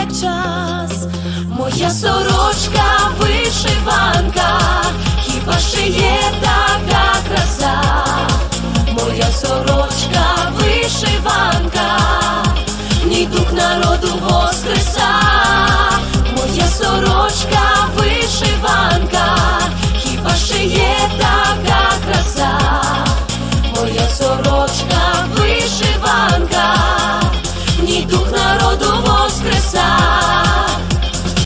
як час, моя сорочка вишиванка, хіба шиє така краса, моя сорочка вишиванка, ні дух народу воскреса, моя сорочка вишиванка, хіба шиє така краса, моя сорочка.